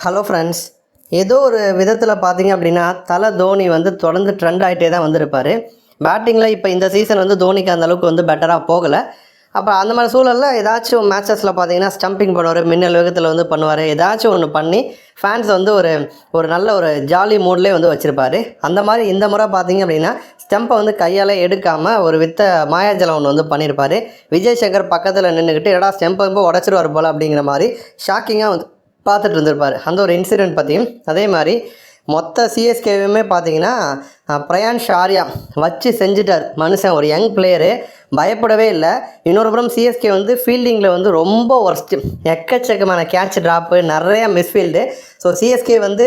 Hello friends ஏதோ ஒரு விதத்தில் பார்த்தீங்க அப்படின்னா தலை தோனி வந்து தொடர்ந்து ட்ரெண்ட் ஆகிட்டே தான் வந்திருப்பார். பேட்டிங்கில் இப்போ இந்த சீசன் வந்து தோனிக்கு அந்த அளவுக்கு வந்து பெட்டராக போகலை. அப்போ அந்த மாதிரி சூழலில் ஏதாச்சும் மேட்சஸில் பார்த்தீங்கன்னா ஸ்டம்பிங் பண்ணுவார் மின்னல் வேகத்தில் வந்து பண்ணுவார் ஏதாச்சும் ஒன்று பண்ணி ஃபேன்ஸ் வந்து ஒரு ஒரு நல்ல ஒரு ஜாலி மூட்லேயே வந்து வச்சுருப்பார். அந்த மாதிரி இந்த முறை பார்த்தீங்க அப்படின்னா ஸ்டெம்பை வந்து கையால் எடுக்காமல் ஒரு வித்த மாயாஜலம் ஒன்று வந்து பண்ணியிருப்பார் விஜய் சங்கர் பக்கத்தில் நின்றுக்கிட்டு எடா ஸ்டெம்பை ரொம்ப உடச்சிருவார் போல் அப்படிங்கிற மாதிரி ஷாக்கிங்காக வந்து பார்த்துட்டு இருந்திருப்பார் அந்த ஒரு இன்சிடெண்ட் பற்றியும் அதே மாதிரி மொத்த சிஎஸ்கேவுமே பார்த்தீங்கன்னா பிரயான் ஷாரியா வச்சு செஞ்சுட்டார். மனுஷன் ஒரு யங் பிளேயரு பயப்படவே இல்லை. இன்னொரு புறம் சிஎஸ்கே வந்து ஃபீல்டிங்கில் வந்து ரொம்ப ஒர்ஸ்ட்டு எக்கச்சக்கமான கேட்ச் ட்ராப்பு நிறையா மிஸ்ஃபீல்டு ஸோ சிஎஸ்கே வந்து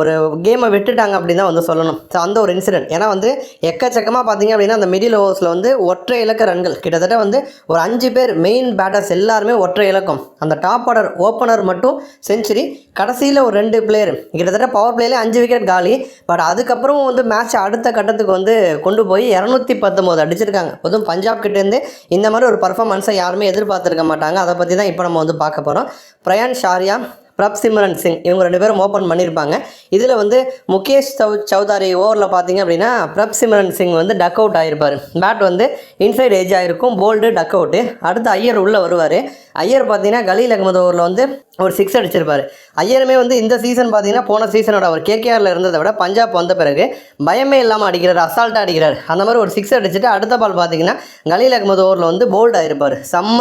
ஒரு கேமை விட்டுட்டாங்க அப்படின்னு தான் வந்து சொல்லணும். ஸோ அந்த ஒரு இன்சிடென்ட் ஏன்னா வந்து எக்கச்சக்கமாக பார்த்தீங்க அப்படின்னா அந்த மிடில் ஓவர்ஸில் வந்து ஒற்றை இலக்க ரன்கள். கிட்டத்தட்ட வந்து ஒரு அஞ்சு பேர் மெயின் பேட்டர்ஸ் எல்லாருமே ஒற்றை இலக்கம். அந்த டாப் ஆர்டர் ஓப்பனர் மட்டும் செஞ்சுரி கடைசியில் ஒரு ரெண்டு பிளேயர் கிட்டத்தட்ட பவர் பிளேலே அஞ்சு விக்கெட் காலி. பட் அதுக்கப்புறம் வந்து மேட்ச் அடுத்த கட்டத்துக்கு வந்து கொண்டு போய் இரநூத்தி பத்தொம்போது அடிச்சிருக்காங்க. பொதுவும் பஞ்சாப் கிட்டேருந்து இந்த மாதிரி ஒரு பர்ஃபார்மன்ஸை யாருமே எதிர்பார்த்துருக்க மாட்டாங்க. அதை பற்றி தான் இப்போ நம்ம வந்து பார்க்க போகிறோம் பிரயான் ஷாரியா பிரப்சிமரன் சிங். இவங்க ரெண்டு பேரும் ஓப்பன் பண்ணியிருப்பாங்க இதில் வந்து முகேஷ் சௌ சௌதாரி ஓவரில் பார்த்தீங்க அப்படின்னா பிரப்சிமரன் சிங் வந்து டக் அவுட் ஆகிருப்பார் பேட் வந்து இன்சைட் ஏஜ் ஆகிருக்கும் போல்டு டக் அவுட்டு அடுத்து ஐயர் உள்ளே வருவார். ஐயர் பார்த்தீங்கன்னா கலீல் அகமது ஓவரில் வந்து ஒரு சிக்ஸ் அடிச்சிருப்பார். ஐயருமே வந்து இந்த சீசன் பார்த்தீங்கன்னா போன சீசனோட அவர் கேகேஆரில் இருந்ததை விட பஞ்சாப் வந்த பிறகு பயமே இல்லாமல் அடிக்கிறார் அசால்ட்டாக அடிக்கிறார். அந்த மாதிரி ஒரு சிக்ஸ் அடிச்சுட்டு அடுத்த பால் பார்த்தீங்கன்னா கலீல் அகமது ஓவரில் வந்து போல்ட் ஆகிருப்பார் செம்ம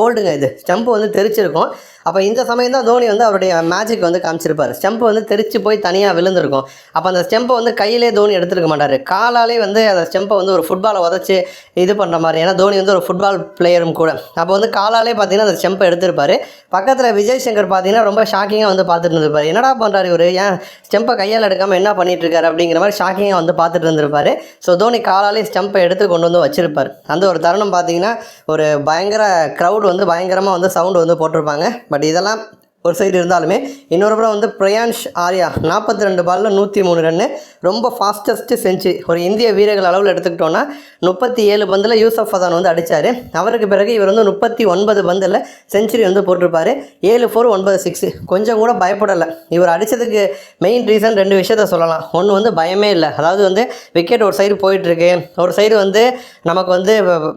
போல்டுங்க இது. ஸ்டம்ப் வந்து தெரிச்சிருக்கும். அப்போ இந்த சமயம் தான் தோனி வந்து அவருடைய மேஜிக் வந்து காமிச்சிருப்பார். ஸ்டெம்பு வந்து தெரிச்சு போய் தனியாக விழுந்திருக்கும். அப்போ அந்த ஸ்டெம்பை வந்து கையிலே தோனி எடுத்துருக்க மாட்டார். காலாலே வந்து அந்த ஸ்டெம்பை வந்து ஒரு ஃபுட்பாலை உதச்சி இது பண்ணுற மாதிரி. ஏன்னா தோனி வந்து ஒரு ஃபுட்பால் பிளேயரும் கூட. அப்போ வந்து காலாலே பார்த்தீங்கன்னா அந்த ஸ்டெம்பை எடுத்திருப்பாரு. பக்கத்தில் விஜய் சங்கர் பார்த்தீங்கன்னா ரொம்ப ஷாக்கிங்காக வந்து பார்த்துட்டு இருந்திருப்பார். என்னடா பண்ணுறாரு இவர்? ஏன் ஸ்டெம்பை கையால் எடுக்காமல் என்ன பண்ணிட்டு இருக்காரு அப்படிங்கிற மாதிரி ஷாக்கிங்காக வந்து பார்த்துட்டு இருந்திருப்பார். ஸோ தோனி காலாலே ஸ்டெம்பை எடுத்து கொண்டு வந்து வச்சிருப்பார். அந்த ஒரு தருணம் பார்த்தீங்கன்னா ஒரு பயங்கர க்ரௌட் வந்து பயங்கரமாக வந்து சவுண்டு வந்து போட்டிருப்பாங்க. பட் இதெல்லாம் ஒரு சைடு இருந்தாலுமே இன்னொரு புறம் வந்து பிரயான்ஷ் ஆர்யா நாற்பத்தி ரெண்டு பாலில் நூற்றி மூணு ரன்னு ரொம்ப ஃபாஸ்டஸ்ட்டு செஞ்சு ஒரு இந்திய வீரர்கள் அளவில் எடுத்துக்கிட்டோன்னா முப்பத்தி ஏழு பந்தில் யூசப் ஃபதான் வந்து அடித்தார் அவருக்கு பிறகு இவர் வந்து முப்பத்தி ஒன்பது பந்தில் செஞ்சுரி வந்து போட்டிருப்பாரு. ஏழு ஃபோர் ஒன்பது சிக்ஸு கொஞ்சம் கூட பயப்படலை. இவர் அடித்ததுக்கு மெயின் ரீசன் ரெண்டு விஷயத்த சொல்லலாம். ஒன்று வந்து பயமே இல்லை. அதாவது வந்து விக்கெட் ஒரு சைடு போயிட்டுருக்கு. ஒரு சைடு வந்து நமக்கு வந்து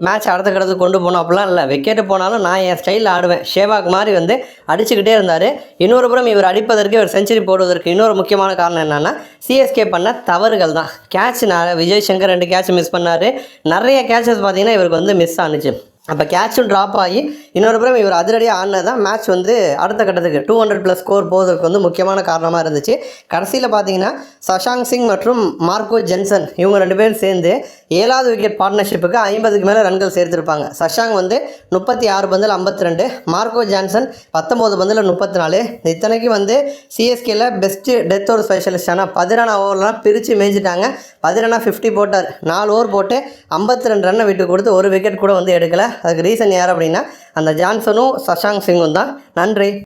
மேட்ச் அடுத்த கடத்துக்கு கொண்டு போகணும் அப்படிலாம் இல்லை. விக்கெட்டு போனாலும் நான் என் ஸ்டைலில் ஆடுவேன். ஷேவாக் மாதிரி வந்து அடிச்சுக்கிட்டே இருந்தார். இன்னொரு புறம் இவர் அடிப்பதற்கு இவர் செஞ்சுரி போடுவதற்கு இன்னொரு முக்கியமான காரணம் என்னென்னா சிஎஸ்கே பண்ண தவறுகள் தான். கேட்ச் நான் விஜய் சங்கர் ரெண்டு கேட்ச் மிஸ் பண்ணார். நிறைய கேட்சஸ் பார்த்தீங்கன்னா இவருக்கு வந்து மிஸ் ஆனுச்சு. அப்போ கேட்சும் ட்ராப் ஆகி இன்னொரு புறம் இவர் அதிரடியாக ஆடினது தான் மேட்ச் வந்து அடுத்த கட்டத்துக்கு டூ ஹண்ட்ரட் ப்ளஸ் ஸ்கோர் போவதற்கு வந்து முக்கியமான காரணமாக இருந்துச்சு. கடைசியில் பார்த்தீங்கன்னா சஷாங் சிங் மற்றும் மார்க்கோ ஜென்சன் இவங்க ரெண்டு பேரும் சேர்ந்து ஏழாவது விக்கெட் பார்ட்னர்ஷிப்புக்கு ஐம்பதுக்கு மேலே ரன்கள் சேர்த்துருப்பாங்க. சஷாங் வந்து முப்பத்தி ஆறு பந்தில் ஐம்பத்தி ரெண்டு மார்க்கோ ஜான்சன் பத்தொம்போது பந்தில் முப்பத்தி நாலு. இத்தனைக்கு வந்து சிஎஸ்கேல பெஸ்ட்டு டெத் ஓவர் ஸ்பெஷலிஸ்ட் ஆனால் ஓவர்லாம் பிரித்து மேய்ஞ்சிட்டாங்க. பதினானா ஃபிஃப்டி போட்டார். நாலு ஓவர் போட்டு ஐம்பத்தி ரெண்டு ரன்னை விட்டு கொடுத்து ஒரு விக்கெட் கூட வந்து எடுக்கலை. அதுக்கு ரீசன் யார் அப்படின்னா அந்த ஜான்சனும் சஷாங் சிங்கும் தான். நன்றி.